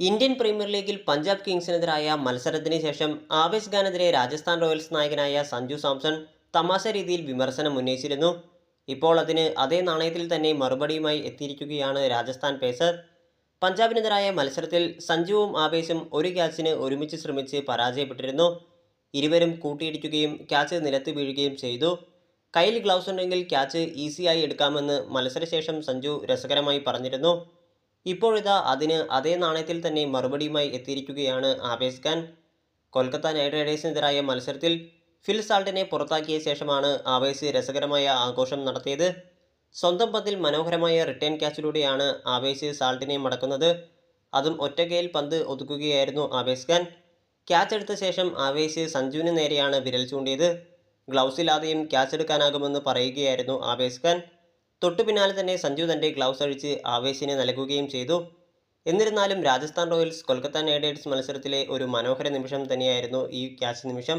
Indian premier ലീഗിൽ പഞ്ചാബ് കിങ്സിനെതിരായ മത്സരത്തിന് ശേഷം ആവേശ് ഖാനെതിരെ രാജസ്ഥാൻ റോയൽസ് നായകനായ സഞ്ജു സാംസൺ തമാശ രീതിയിൽ വിമർശനം ഉന്നയിച്ചിരുന്നു. ഇപ്പോൾ അതിന് അതേ നാണയത്തിൽ തന്നെ മറുപടിയുമായി എത്തിയിരിക്കുകയാണ് രാജസ്ഥാൻ പേസർ. പഞ്ചാബിനെതിരായ മത്സരത്തിൽ സഞ്ജുവും ആവേശും ഒരു ക്യാച്ചിന് ഒരുമിച്ച് ശ്രമിച്ച് പരാജയപ്പെട്ടിരുന്നു. ഇരുവരും കൂട്ടിയിടിക്കുകയും ക്യാച്ച് നിലത്ത് വീഴുകയും ചെയ്തു. കയ്യിൽ ഗ്ലൗസ് ഉണ്ടെങ്കിൽ ക്യാച്ച് ഈസിയായി എടുക്കാമെന്ന് മത്സരശേഷം സഞ്ജു രസകരമായി പറഞ്ഞിരുന്നു. ഇപ്പോഴിതാ അതിന് അതേ നാണയത്തിൽ തന്നെ മറുപടിയുമായി എത്തിയിരിക്കുകയാണ് ആബേസ് ഖാൻ. കൊൽക്കത്ത നൈറ്റ് റൈഡേഴ്സിനെതിരായ മത്സരത്തിൽ ഫിൽ സാൾട്ടിനെ പുറത്താക്കിയ ശേഷമാണ് ആവേസ് രസകരമായ ആഘോഷം നടത്തിയത്. സ്വന്തം പന്തിൽ മനോഹരമായ റിട്ടേൺ ക്യാച്ചിലൂടെയാണ് ആവേസ് സാൾട്ടിനെ മടക്കുന്നത്. അതും ഒറ്റക്കയിൽ പന്ത് ഒതുക്കുകയായിരുന്നു ആവേസ് ഖാൻ. ക്യാച്ച് എടുത്ത ശേഷം ആവേസ് സഞ്ജുവിന് നേരെയാണ് വിരൽ ചൂണ്ടിയത്. ഗ്ലൗസ് ഇല്ലാതെയും ക്യാച്ച് എടുക്കാനാകുമെന്ന് പറയുകയായിരുന്നു ആവേസ് ഖാൻ. തൊട്ടു പിന്നാലെ തന്നെ സഞ്ജു തന്റെ ഗ്ലൗസ് അഴിച്ച് ആവേശിനെ നൽകുകയും ചെയ്തു. എന്നിരുന്നാലും Rajasthan Royals Kolkata Knight Riders മത്സരത്തിലെ ഒരു മനോഹര നിമിഷം തന്നെയായിരുന്നു ഈ ക്യാച്ച് നിമിഷം.